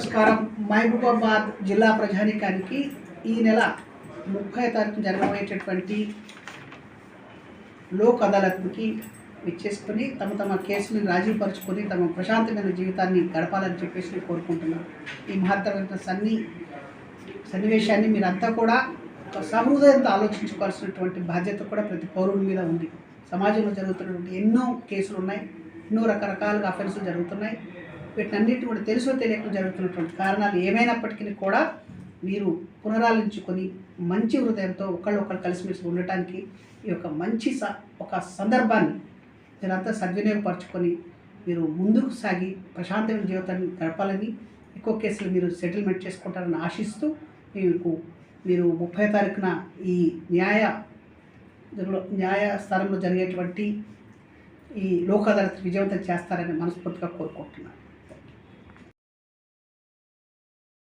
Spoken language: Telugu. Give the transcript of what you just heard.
నమస్కారం. మహబూబాబాద్ జిల్లా ప్రజానికానికి ఈ నెల ముప్పై తారీఖు జరగబోయేటటువంటి లోక్ అదాలత్కి ఇచ్చేసుకుని తమ తమ కేసుని రాజీపరుచుకొని తమ ప్రశాంతమైన జీవితాన్ని గడపాలని చెప్పేసి నేను కోరుకుంటున్నాను. ఈ మహత్తరమైన సన్ని సన్నివేశాన్ని మీరంతా కూడా సహృదయంతో ఆలోచించుకోవాల్సినటువంటి బాధ్యత కూడా ప్రతి పౌరుడి మీద ఉంది. సమాజంలో జరుగుతున్నటువంటి ఎన్నో కేసులు ఉన్నాయి. ఎన్నో రకరకాలుగా అఫెన్సులు జరుగుతున్నాయి. వీటన్నిటి కూడా తెలుసో తెలియక జరుగుతున్నటువంటి కారణాలు ఏమైనప్పటికీ కూడా మీరు పునరాలించుకొని మంచి హృదయంతో ఒకళ్ళొకళ్ళు కలిసిమెలిసి ఉండటానికి ఈ యొక్క మంచి స ఒక సందర్భాన్ని మీరంతా సద్వినియోగపరచుకొని మీరు ముందుకు సాగి ప్రశాంతమైన జీవితాన్ని గడపాలని ఎక్కువ కేసులు మీరు సెటిల్మెంట్ చేసుకుంటారని ఆశిస్తూ మీకు మీరు ముప్పై తారీఖున ఈ న్యాయ న్యాయస్థానంలో జరిగేటువంటి ఈ లోక్ అదాలత్ విజయవంతం చేస్తారని మనస్ఫూర్తిగా కోరుకుంటున్నాను.